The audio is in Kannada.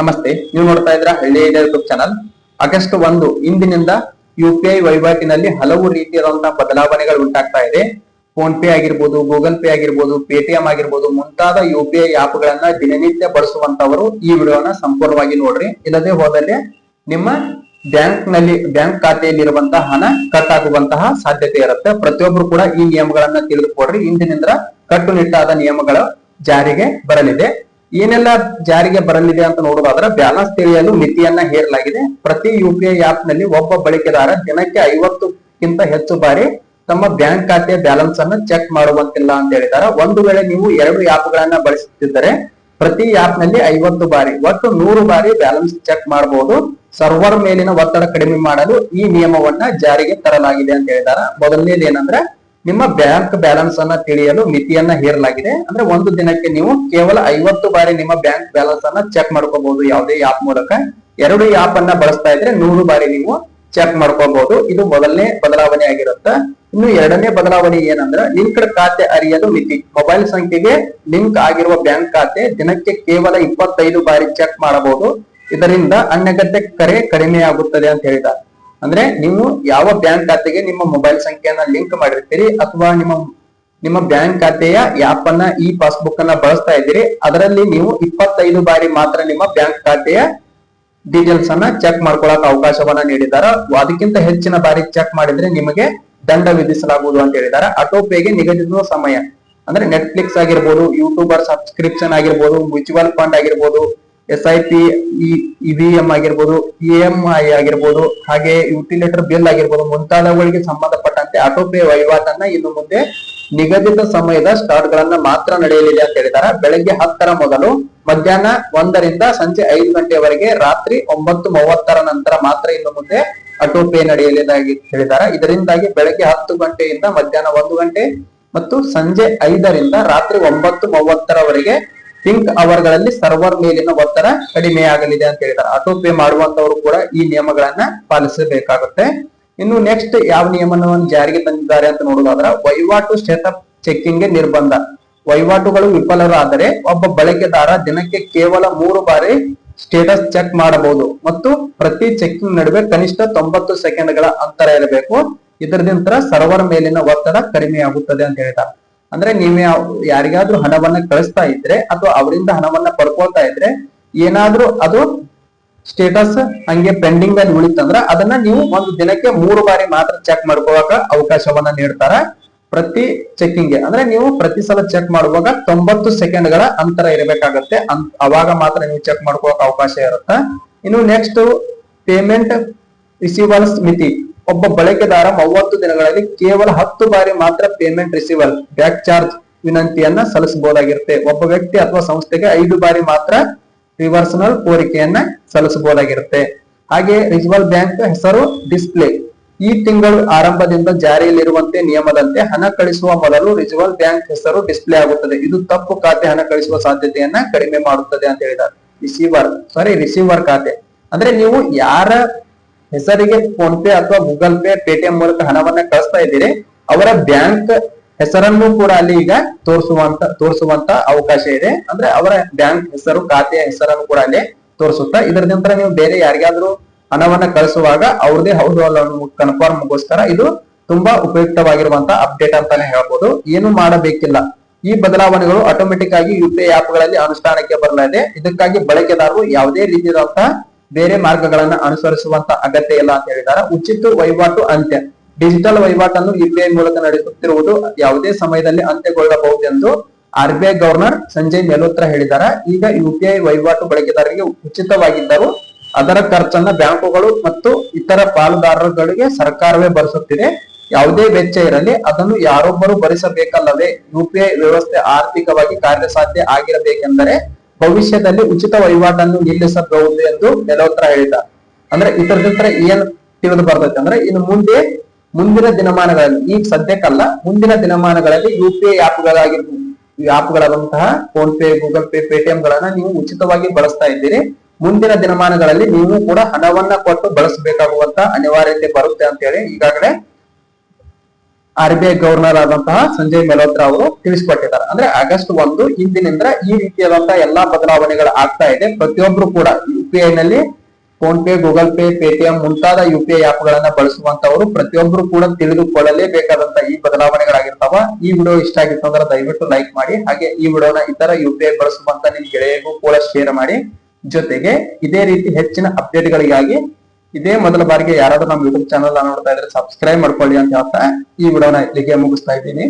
ನಮಸ್ತೆ, ನೀವು ನೋಡ್ತಾ ಇದ್ರ ಹಳ್ಳಿ ಯೂಟ್ಯೂಬ್ ಚಾನಲ್ ಆಗಸ್ಟ್ ಒಂದು, ಇಂದಿನಿಂದ ಯು ಪಿ ಐ ವಹಿವಾಟಿನಲ್ಲಿ ಹಲವು ರೀತಿಯಾದಂತಹ ಬದಲಾವಣೆಗಳು ಉಂಟಾಗ್ತಾ ಇದೆ. ಫೋನ್ ಪೇ ಆಗಿರ್ಬೋದು ಗೂಗಲ್ ಪೇ ಆಗಿರ್ಬೋದು ಪೇಟಿಎಂ ಆಗಿರ್ಬೋದು, ಮುಂತಾದ ಯು ಪಿ ಐ ಆಪ್ ಗಳನ್ನ ದಿನನಿತ್ಯ ಬಳಸುವಂತವರು ಈ ವಿಡಿಯೋನ ಸಂಪೂರ್ಣವಾಗಿ ನೋಡ್ರಿ. ಇಲ್ಲದೆ ಹೋದಲ್ಲಿ ನಿಮ್ಮ ಬ್ಯಾಂಕ್ನಲ್ಲಿ ಬ್ಯಾಂಕ್ ಖಾತೆಯಲ್ಲಿರುವಂತಹ ಹಣ ಕಟ್ ಆಗುವಂತಹ ಸಾಧ್ಯತೆ ಇರುತ್ತೆ. ಪ್ರತಿಯೊಬ್ರು ಕೂಡ ಈ ನಿಯಮಗಳನ್ನ ತಿಳಿದುಕೊಡ್ರಿ. ಇಂದಿನಿಂದ ಕಟ್ಟುನಿಟ್ಟಾದ ನಿಯಮಗಳ ಜಾರಿಗೆ ಬರಲಿದೆ. ಏನೆಲ್ಲ ಜಾರಿಗೆ ಬರಲಿದೆ ಅಂತ ನೋಡೋದಾದ್ರೆ ಬ್ಯಾಲೆನ್ಸ್ ತಿಳಿಯಲು ಮಿತಿಯನ್ನ ಹೇರಲಾಗಿದೆ. ಪ್ರತಿ ಯು ಪಿ ಐ ಆಪ್ನಲ್ಲಿ ಒಬ್ಬ ಬಳಕೆದಾರ ದಿನಕ್ಕೆ ಐವತ್ತಕ್ಕಿಂತ ಹೆಚ್ಚು ಬಾರಿ ತಮ್ಮ ಬ್ಯಾಂಕ್ ಖಾತೆಯ ಬ್ಯಾಲೆನ್ಸ್ ಅನ್ನು ಚೆಕ್ ಮಾಡುವಂತಿಲ್ಲ ಅಂತ ಹೇಳಿದ್ದಾರೆ. ಒಂದು ವೇಳೆ ನೀವು ಎರಡು ಆಪ್ ಗಳನ್ನ ಬಳಸುತ್ತಿದ್ದರೆ ಪ್ರತಿ ಆಪ್ನಲ್ಲಿ ಐವತ್ತು ಬಾರಿ, ಒಟ್ಟು ನೂರು ಬಾರಿ ಬ್ಯಾಲೆನ್ಸ್ ಚೆಕ್ ಮಾಡಬಹುದು. ಸರ್ವರ್ ಮೇಲಿನ ಒತ್ತಡ ಕಡಿಮೆ ಮಾಡಲು ಈ ನಿಯಮವನ್ನ ಜಾರಿಗೆ ತರಲಾಗಿದೆ ಅಂತ ಹೇಳಿದಾರೆ ಮೊದಲನೇದು ಏನಂದ್ರೆ ನಿಮ್ಮ ಬ್ಯಾಂಕ್ ಬ್ಯಾಲೆನ್ಸ್ ಅನ್ನ ತಿಳಿಯಲು ಮಿತಿಯನ್ನ ಹೇರಲಾಗಿದೆ. ಅಂದ್ರೆ ಒಂದು ದಿನಕ್ಕೆ ನೀವು ಕೇವಲ ಐವತ್ತು ಬಾರಿ ನಿಮ್ಮ ಬ್ಯಾಂಕ್ ಬ್ಯಾಲೆನ್ಸ್ ಅನ್ನ ಚೆಕ್ ಮಾಡ್ಕೋಬಹುದು. ಯಾವುದೇ ಆಪ್ ಮೂಲಕ. ಎರಡು ಆಪ್ ಅನ್ನ ಬಳಸ್ತಾ ಇದ್ರೆ ನೂರು ಬಾರಿ ನೀವು ಚೆಕ್ ಮಾಡ್ಕೋಬಹುದು. ಇದು ಮೊದಲನೇ ಬದಲಾವಣೆ ಆಗಿರುತ್ತೆ. ಇನ್ನು ಎರಡನೇ ಬದಲಾವಣೆ ಏನಂದ್ರೆ ಲಿಂಕ್ಡ್ ಖಾತೆ ಅರಿಯಲು ಮಿತಿ. ಮೊಬೈಲ್ ಸಂಖ್ಯೆಗೆ ಲಿಂಕ್ ಆಗಿರುವ ಬ್ಯಾಂಕ್ ಖಾತೆ ದಿನಕ್ಕೆ ಕೇವಲ ಇಪ್ಪತ್ತೈದು ಬಾರಿ ಚೆಕ್ ಮಾಡಬಹುದು. ಇದರಿಂದ ಅನಗತ್ಯ ಕರೆ ಕಡಿಮೆಯಾಗುತ್ತದೆ ಅಂತ ಹೇಳಿದ್ದಾರೆ. ಅಂದ್ರೆ ನೀವು ಯಾವ ಬ್ಯಾಂಕ್ ಖಾತೆಗೆ ನಿಮ್ಮ ಮೊಬೈಲ್ ಸಂಖ್ಯೆಯನ್ನ ಲಿಂಕ್ ಮಾಡಿರ್ತೀರಿ ಅಥವಾ ನಿಮ್ಮ ನಿಮ್ಮ ಬ್ಯಾಂಕ್ ಖಾತೆಯ ಆಪ್ ಅನ್ನ ಇ ಪಾಸ್ಬುಕ್ ಅನ್ನ ಬಳಸ್ತಾ ಇದ್ದೀರಿ, ಅದರಲ್ಲಿ ನೀವು ಇಪ್ಪತ್ತೈದು ಬಾರಿ ಮಾತ್ರ ನಿಮ್ಮ ಬ್ಯಾಂಕ್ ಖಾತೆಯ ಡೀಟೇಲ್ಸ್ ಅನ್ನ ಚೆಕ್ ಮಾಡ್ಕೊಳಕ್ ಅವಕಾಶವನ್ನ ನೀಡಿದ್ದಾರೆ. ಅದಕ್ಕಿಂತ ಹೆಚ್ಚಿನ ಬಾರಿ ಚೆಕ್ ಮಾಡಿದ್ರೆ ನಿಮಗೆ ದಂಡ ವಿಧಿಸಲಾಗುವುದು ಅಂತ ಹೇಳಿದ್ದಾರೆ. ಆಟೋ ಪೇಗೆ ನಿಗದಿತ ಸಮಯ. ಅಂದ್ರೆ ನೆಟ್ಫ್ಲಿಕ್ಸ್ ಆಗಿರ್ಬೋದು ಯೂಟ್ಯೂಬರ್ ಸಬ್ಸ್ಕ್ರಿಪ್ಷನ್ ಆಗಿರ್ಬೋದು ಮ್ಯೂಚುವಲ್ ಫಂಡ್ ಆಗಿರ್ಬೋದು ಎಸ್ ಐ ಪಿ ಇವಿಎಂ ಆಗಿರ್ಬೋದು ಇ ಎಂ ಐ ಆಗಿರ್ಬೋದು, ಹಾಗೆ ಯುಟಿಲೇಟರ್ ಬಿಲ್ ಆಗಿರ್ಬೋದು ಮುಂತಾದವುಗಳಿಗೆ ಸಂಬಂಧಪಟ್ಟಂತೆ ಆಟೋ ಪೇ ವಹಿವಾಟನ್ನ ಇನ್ನು ಮುಂದೆ ನಿಗದಿತ ಸಮಯದ ಸ್ಟಾರ್ಟ್ ಗಳನ್ನ ಮಾತ್ರ ನಡೆಯಲಿದೆ ಅಂತ ಹೇಳಿದ್ದಾರೆ. ಬೆಳಗ್ಗೆ ಹತ್ತರ ಮೊದಲು ಮಧ್ಯಾಹ್ನ ಒಂದರಿಂದ ಸಂಜೆ ಐದು ಗಂಟೆವರೆಗೆ ರಾತ್ರಿ ಒಂಬತ್ತು ಮೂವತ್ತರ ನಂತರ ಮಾತ್ರ ಇನ್ನು ಮುಂದೆ ಆಟೋ ಪೇ ನಡೆಯಲಿದಾಗಿ ಹೇಳಿದ್ದಾರೆ. ಇದರಿಂದಾಗಿ ಬೆಳಗ್ಗೆ ಹತ್ತು ಗಂಟೆಯಿಂದ ಮಧ್ಯಾಹ್ನ ಒಂದು ಗಂಟೆ ಮತ್ತು ಸಂಜೆ ಐದರಿಂದ ರಾತ್ರಿ ಒಂಬತ್ತು ಮೂವತ್ತರವರೆಗೆ ಪಿಂಕ್ ಅವರ್ಗಳಲ್ಲಿ ಸರ್ವರ್ ಮೇಲಿನ ಒತ್ತಡ ಕಡಿಮೆಯಾಗಲಿದೆ ಅಂತ ಹೇಳಿದ್ದಾರೆ. ಆಟೋ ಪೇ ಮಾಡುವಂತವರು ಕೂಡ ಈ ನಿಯಮಗಳನ್ನ ಪಾಲಿಸಬೇಕಾಗುತ್ತೆ. ಇನ್ನು ನೆಕ್ಸ್ಟ್ ಯಾವ ನಿಯಮವನ್ನು ಜಾರಿಗೆ ತಂದಿದ್ದಾರೆ ಅಂತ ನೋಡೋದಾದ್ರೆ ವಹಿವಾಟು ಸ್ಟೇಟಪ್ ಚೆಕ್ಕಿಂಗ್ ನಿರ್ಬಂಧ. ವಹಿವಾಟುಗಳು ವಿಫಲರಾದರೆ ಒಬ್ಬ ಬಳಕೆದಾರ ದಿನಕ್ಕೆ ಕೇವಲ ಮೂರು ಬಾರಿ ಸ್ಟೇಟಸ್ ಚೆಕ್ ಮಾಡಬಹುದು ಮತ್ತು ಪ್ರತಿ ಚೆಕ್ಕಿಂಗ್ ನಡುವೆ ಕನಿಷ್ಠ ತೊಂಬತ್ತು ಸೆಕೆಂಡ್ಗಳ ಅಂತರ ಇರಬೇಕು. ಇದರಿಂದ ಸರ್ವರ್ ಮೇಲಿನ ಒತ್ತಡ ಕಡಿಮೆಯಾಗುತ್ತದೆ ಅಂತ ಹೇಳ್ತಾರೆ ಅಂದ್ರೆ ನೀವು ಯಾರಿಗಾದ್ರೂ ಹಣವನ್ನ ಕಳಿಸ್ತಾ ಇದ್ರೆ ಅಥವಾ ಅವರಿಂದ ಹಣವನ್ನ ಪಡ್ಕೊಳ್ತಾ ಇದ್ರೆ ಏನಾದ್ರೂ ಅದು ಸ್ಟೇಟಸ್ ಹಂಗೆ ಪೆಂಡಿಂಗ್ ಅಲ್ಲಿ ಉಳಿತಂದ್ರ ಅದನ್ನ ನೀವು ಒಂದು ದಿನಕ್ಕೆ ಮೂರು ಬಾರಿ ಮಾತ್ರ ಚೆಕ್ ಮಾಡ್ಕೋವಾಗ ಅವಕಾಶವನ್ನ ನೀಡ್ತಾರ ಪ್ರತಿ ಚೆಕ್ಕಿಂಗ್ ಅಂದ್ರೆ ನೀವು ಪ್ರತಿ ಸಲ ಚೆಕ್ ಮಾಡುವಾಗ ತೊಂಬತ್ತು ಸೆಕೆಂಡ್ಗಳ ಅಂತರ ಇರಬೇಕಾಗತ್ತೆ. ಅವಾಗ ಮಾತ್ರ ನೀವು ಚೆಕ್ ಮಾಡ್ಕೋಕ್ ಅವಕಾಶ ಇರುತ್ತೆ. ಇನ್ನು ನೆಕ್ಸ್ಟ್ ಪೇಮೆಂಟ್ ರಿಸೀವಲ್ಸ್ ಮಿತಿ. ಒಬ್ಬ ಬಳಕೆದಾರ ಮೂವತ್ತು ದಿನಗಳಲ್ಲಿ ಕೇವಲ ಹತ್ತು ಬಾರಿ ಮಾತ್ರ ಪೇಮೆಂಟ್ ರಿಸೀವರ್ ಬ್ಯಾಕ್ ಚಾರ್ಜ್ ವಿನಂತಿಯನ್ನ ಸಲ್ಲಿಸಬಹುದಾಗಿರುತ್ತೆ. ಒಬ್ಬ ವ್ಯಕ್ತಿ ಅಥವಾ ಸಂಸ್ಥೆಗೆ ಐದು ಬಾರಿ ಮಾತ್ರ ರಿವರ್ಸನಲ್ ಕೋರಿಕೆಯನ್ನ ಸಲ್ಲಿಸಬಹುದಾಗಿರುತ್ತೆ. ಹಾಗೆ ರಿಸರ್ವ್ ಬ್ಯಾಂಕ್ ಹೆಸರು ಡಿಸ್ಪ್ಲೇ ಈ ತಿಂಗಳು ಆರಂಭದಿಂದ ಜಾರಿಯಲ್ಲಿರುವಂತೆ ನಿಯಮದಂತೆ ಹಣ ಕಳಿಸುವ ಮೊದಲು ರಿಸರ್ವ್ ಬ್ಯಾಂಕ್ ಹೆಸರು ಡಿಸ್ಪ್ಲೇ ಆಗುತ್ತದೆ. ಇದು ತಪ್ಪು ಖಾತೆ ಹಣ ಕಳಿಸುವ ಸಾಧ್ಯತೆಯನ್ನ ಕಡಿಮೆ ಮಾಡುತ್ತದೆ ಅಂತ ಹೇಳಿದ್ದಾರೆ. ರಿಸೀವರ್ ಸಾರಿ ರಿಸೀವರ್ ಖಾತೆ. ಅಂದ್ರೆ ನೀವು ಯಾರ ಹೆಸರಿಗೆ ಫೋನ್ ಪೇ ಅಥವಾ ಗೂಗಲ್ ಪೇ, ಪೇಟಿಎಂ ಮೂಲಕ ಹಣವನ್ನ ಕಳಿಸ್ತಾ ಇದ್ದೀರಿ. ಅವರ ಬ್ಯಾಂಕ್ ಹೆಸರನ್ನು ಕೂಡ ಅಲ್ಲಿ ಈಗ ತೋರಿಸುವಂತ ತೋರಿಸುವಂತ ಅವಕಾಶ ಇದೆ. ಅಂದ್ರೆ ಅವರ ಬ್ಯಾಂಕ್ ಹೆಸರು, ಖಾತೆಯ ಹೆಸರನ್ನು ಕೂಡ ಅಲ್ಲಿ ತೋರಿಸುತ್ತಾ, ಇದರ ನಂತರ ನೀವು ಬೇರೆ ಯಾರಿಗಾದ್ರೂ ಹಣವನ್ನ ಕಳಿಸುವಾಗ ಅವ್ರದೇ ಹೌದು ಅಲ್ಲ ಕನ್ಫರ್ಮ್ಗೋಸ್ಕರ ಇದು ತುಂಬಾ ಉಪಯುಕ್ತವಾಗಿರುವಂತ ಅಪ್ಡೇಟ್ ಅಂತಾನೆ ಹೇಳ್ಬೋದು. ಏನು ಮಾಡಬೇಕಿಲ್ಲ. ಈ ಬದಲಾವಣೆಗಳು ಆಟೋಮೆಟಿಕ್ ಆಗಿ ಯು ಪಿ ಆಪ್ಗಳಲ್ಲಿ ಅನುಷ್ಠಾನಕ್ಕೆ ಬರಲಿದೆ ಇದಕ್ಕಾಗಿ ಬಳಕೆದಾರರು ಯಾವುದೇ ರೀತಿಯಾದಂತಹ ಬೇರೆ ಮಾರ್ಗಗಳನ್ನ ಅನುಸರಿಸುವಂತ ಅಗತ್ಯ ಇಲ್ಲ ಅಂತ ಹೇಳಿದ್ದಾರೆ. ಉಚಿತ ವಹಿವಾಟು ಅಂತ್ಯ. ಡಿಜಿಟಲ್ ವಹಿವಾಟನ್ನು ಯುಪಿಐ ಮೂಲಕ ನಡೆಸುತ್ತಿರುವುದು ಯಾವುದೇ ಸಮಯದಲ್ಲಿ ಅಂತ್ಯಗೊಳ್ಳಬಹುದೆಂದು R B I governor Sanjay Malhotra ಹೇಳಿದ್ದಾರೆ. ಈಗ ಯುಪಿಐ ವಹಿವಾಟು ಬಳಕೆದಾರರಿಗೆ ಉಚಿತವಾಗಿದ್ದರೂ ಅದರ ಖರ್ಚನ್ನ ಬ್ಯಾಂಕುಗಳು ಮತ್ತು ಇತರ ಪಾಲುದಾರರುಗಳಿಗೆ ಸರ್ಕಾರವೇ ಭರಿಸುತ್ತಿದೆ. ಯಾವುದೇ ವೆಚ್ಚ ಇರಲಿ, ಅದನ್ನು ಯಾರೊಬ್ಬರು ಭರಿಸಬೇಕಲ್ಲವೇ? ಯುಪಿಐ ವ್ಯವಸ್ಥೆ ಆರ್ಥಿಕವಾಗಿ ಕಾರ್ಯಸಾಧ್ಯ ಆಗಿರಬೇಕೆಂದರೆ ಭವಿಷ್ಯದಲ್ಲಿ ಉಚಿತ ವಹಿವಾಟನ್ನು ನಿಲ್ಲಿಸಬಹುದು ಎಂದು ಮೆಲೋತ್ರ ಹೇಳಿದ ಅಂದ್ರೆ ಇದರ ಏನ್ ತಿಳಿದು ಬರ್ತೈತೆ ಅಂದ್ರೆ ಇನ್ನು ಮುಂದೆ ಮುಂದಿನ ದಿನಮಾನಗಳಲ್ಲಿ ಈಗ ಸದ್ಯಕ್ಕಲ್ಲ, ಮುಂದಿನ ದಿನಮಾನಗಳಲ್ಲಿ ಯು ಪಿ ಐ ಆಪ್ಗಳಾಗಿರ್ಬೋದು ಆಪ್ಗಳಾದಂತಹ PhonePe Google pay Paytm ಗಳನ್ನ ನೀವು ಉಚಿತವಾಗಿ ಬಳಸ್ತಾ ಇದ್ದೀರಿ. ಮುಂದಿನ ದಿನಮಾನಗಳಲ್ಲಿ ನೀವು ಕೂಡ ಹಣವನ್ನ ಕೊಟ್ಟು ಬಳಸಬೇಕಾಗುವಂತ ಅನಿವಾರ್ಯತೆ ಬರುತ್ತೆ ಅಂತ ಹೇಳಿ ಈಗಾಗಲೇ ಆರ್ ಬಿ ಐ ಗವರ್ನರ್ ಆದಂತಹ ಸಂಜಯ್ ಮಲ್ಹೋತ್ರಾ ಅವರು ತಿಳಿಸಿಕೊಟ್ಟಿದ್ದಾರೆ. ಅಂದ್ರೆ ಆಗಸ್ಟ್ ಒಂದು ಇಂದಿನಿಂದ ಈ ರೀತಿಯಾದಂತಹ ಎಲ್ಲಾ ಬದಲಾವಣೆಗಳು ಆಗ್ತಾ ಇದೆ. ಪ್ರತಿಯೊಬ್ರು ಕೂಡ ಯು ಪಿ ಐ ನಲ್ಲಿ PhonePe, Google pay, Paytm ಮುಂತಾದ ಯು ಪಿ ಐ ಆಪ್ ಗಳನ್ನ ಬಳಸುವಂತವರು ಪ್ರತಿಯೊಬ್ರು ಕೂಡ ತಿಳಿದುಕೊಳ್ಳಲೇಬೇಕಾದಂತ ಈ ಬದಲಾವಣೆಗಳಾಗಿರ್ತಾವ. ಈ ವಿಡಿಯೋ ಇಷ್ಟ ಆಗಿತ್ತು ಅಂದ್ರೆ ದಯವಿಟ್ಟು ಲೈಕ್ ಮಾಡಿ. ಹಾಗೆ ಈ ವಿಡಿಯೋನ ಇತರ ಯು ಪಿ ಐ ಬಳಸುವಂತ ನಿಮ್ ಗೆಳೆಯರಿಗೂ ಕೂಡ ಶೇರ್ ಮಾಡಿ. ಜೊತೆಗೆ ಇದೇ ರೀತಿ ಹೆಚ್ಚಿನ ಅಪ್ಡೇಟ್ ಗಳಿಗಾಗಿ ಇದೇ ಮೊದಲ ಬಾರಿಗೆ ಯಾರಾದ್ರೂ ನಮ್ಮ ಯೂಟ್ಯೂಬ್ ಚಾನಲ್ ನೋಡ್ತಾ ಇದ್ರೆ ಸಬ್ಸ್ಕ್ರೈಬ್ ಮಾಡ್ಕೊಳ್ಳಿ ಅಂತ ಹೇಳ್ತಾ ಈ ವಿಡಿಯೋನ ಇಲ್ಲಿಗೆ ಮುಗಿಸ್ತಾ ಇದ್ದೀನಿ.